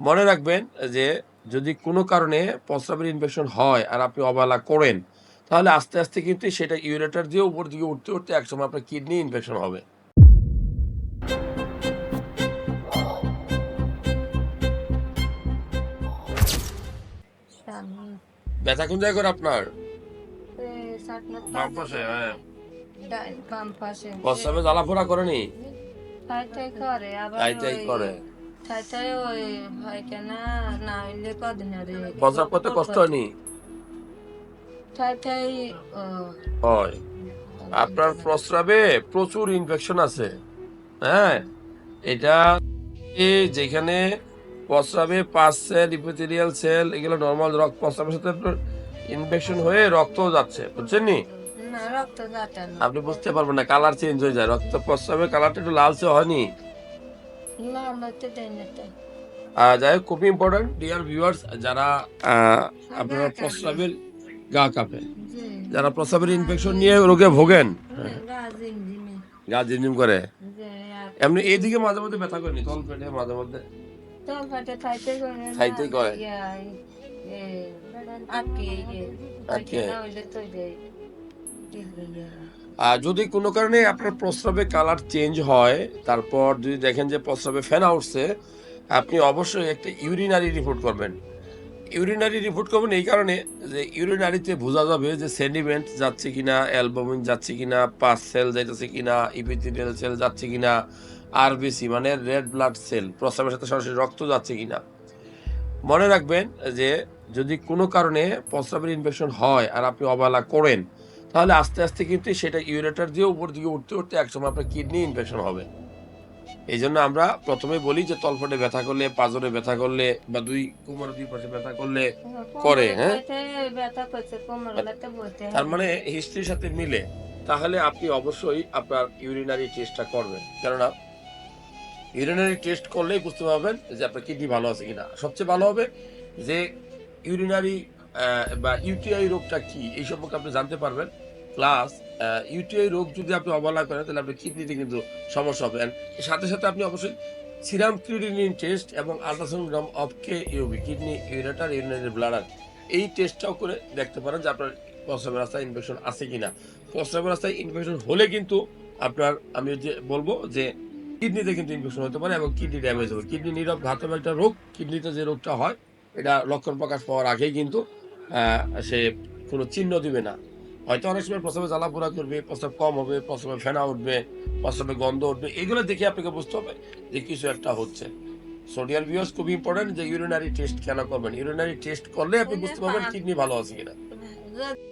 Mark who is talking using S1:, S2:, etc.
S1: মনে রাখবেন যে যদি কোনো কারণে প্রস্রাবের ইনফেকশন হয় আর আপনি অবহেলা করেন তাহলে আস্তে আস্তে কিন্তু সেটা ইউরেটার দিয়ে উপর দিকে উঠতে উঠতে একসময় আপনার কিডনি ইনফেকশন হবে। ব্যথা কোন জায়গায় করে আপনার? বাম পাশে হ্যাঁ।
S2: ডাইন বাম পাশে
S1: প্রস্রাবে জ্বালাফোড়া করেনি?
S2: ঠাই করে আবার
S1: তাই তাই করে।
S2: ঠাই ঠাই ওই হয় কেন না হইলে কদিন রে
S1: প্রস্রাব করতে কষ্ট হয়নি? হয়। আপনার প্রস্রাবে প্রচুর ইনফেকশন আছে। হ্যাঁ? এটা যেখানে প্রস্রাবে পাঁচ সেল ইপিথেলিয়াল সেল এগুলো নর্মাল রক্ত প্রস্রাবের সাথে ইনফেকশন হয়ে রক্ত যাচ্ছে বুঝছেন নি? আপনি বুঝতে পারবেন না কালার চেঞ্জ হয়ে যায়। রক্ত প্রস্রাবের কালারটা একটু লালচে হয়নি।
S2: না
S1: যাই হোক খুবই ইম্পর্টেন্ট ডিয়ার ভিউয়ার্স যারা আপনারা প্রস্রাবের গা কাঁপে। যারা প্রস্রাবের ইনফেকশন নিয়ে রোগে ভোগেন। গা ঝিমঝিম। করে। এমনি এইদিকে মাঝে মধ্যে ব্যথা করেনি? তল পেটে মাঝে মধ্যে?
S2: তোর করে না।
S1: ঠাইতে করে।
S2: এ আটকে
S1: যদি কোনো কারণে আপনার প্রস্রাবে কালার চেঞ্জ হয়, তারপর যদি দেখেন যে প্রস্রাবে ফেনা উঠছে, আপনি অবশ্যই একটা ইউরিনারি রিপোর্ট করবেন। ইউরিনারি রিপোর্ট করবেন এই কারণে যে ইউরিনারিতে বোঝা যাবে যে সেন্ডিমেন্ট যাচ্ছে কিনা অ্যালবামিন যাচ্ছে কিনা পাস সেল যাইতেছে কিনা ইপিথেলিয়াল সেল যাচ্ছে কিনা আরবিসি মানে রেড ব্লাড সেল প্রস্রাবের সাথে সরাসরি রক্ত যাচ্ছে কিনা। মনে রাখবেন যে যদি কোনো কারণে প্রস্রাবের ইনফেকশন হয় আর আপনি অবহেলা করেন তাহলে আস্তে আস্তে কিন্তু সেটা ইউরেটার দিয়ে উপর দিকে উঠতে উঠতে একসময় আপনার কিডনি ইনফেকশন হবে। এই জন্য আমরা প্রথমে বলি যে তলপটে ব্যথা করলে পাজরে ব্যথা করলে বা দুই কোমর দুই পাশে ব্যথা করলে করে, হ্যাঁ?
S2: ব্যথা বলতে
S1: তার মানে হিস্ট্রির সাথে মিলে তাহলে আপনি অবশ্যই আপনার ইউরিনারি টেস্টটা করবেন। কেননা ইউরিনারি টেস্ট করলেই বুঝতে পারবেন যে আপনার কিডনি ভালো আছে কিনা। সবচেয়ে ভালো হবে যে ইউরিনারি বা ইউটিআই রোগটা কি এই সম্পর্কে আপনি জানতে পারবেন। প্লাস ইউটিআই রোগ যদি আপনি অবহেলা করেন, তাহলে আপনার কিডনিতে কিন্তু সমস্যা হবে। সাথে সাথে আপনি অবশ্যই সিরাম ক্রিডিনিন টেস্ট এবং ultrasonogram of K UB kidney ureter urinary bladder এই টেস্টটাও করে দেখতে পারেন যে আপনার প্রস্রাবের রাস্তায় ইনফেকশন আছে কি না প্রস্রাবের রাস্তায় ইনফেকশন হলে কিন্তু আপনার, আমি যে বলব যে কিডনিতে কিন্তু ইনফেকশন হতে পারে এবং কিডনি ড্যামেজ হবে। কিডনি নীরব ঘাতক একটা রোগ কিডনিতে যে রোগটা হয়, এটা লক্ষণ প্রকাশ পাওয়ার আগেই কিন্তু সে কোনো চিহ্ন দিবে না। হয়তো অনেক সময় প্রস্রাবে জ্বালা পোড়া করবে প্রস্রাব কম হবে প্রস্রাবে ফেনা উঠবে প্রস্রাবে গন্ধ উঠবে। এগুলো দেখে আপনাকে বুঝতে হবে যে কিছু একটা হচ্ছে। সোডিয়াল ভিউস খুব ইম্পর্টেন্ট যে ইউরিনারি টেস্ট কেন করবেন? ইউরিনারি টেস্ট করলে আপনি বুঝতে পারবেন কিডনি ভালো আছে কিনা।
S2: যদি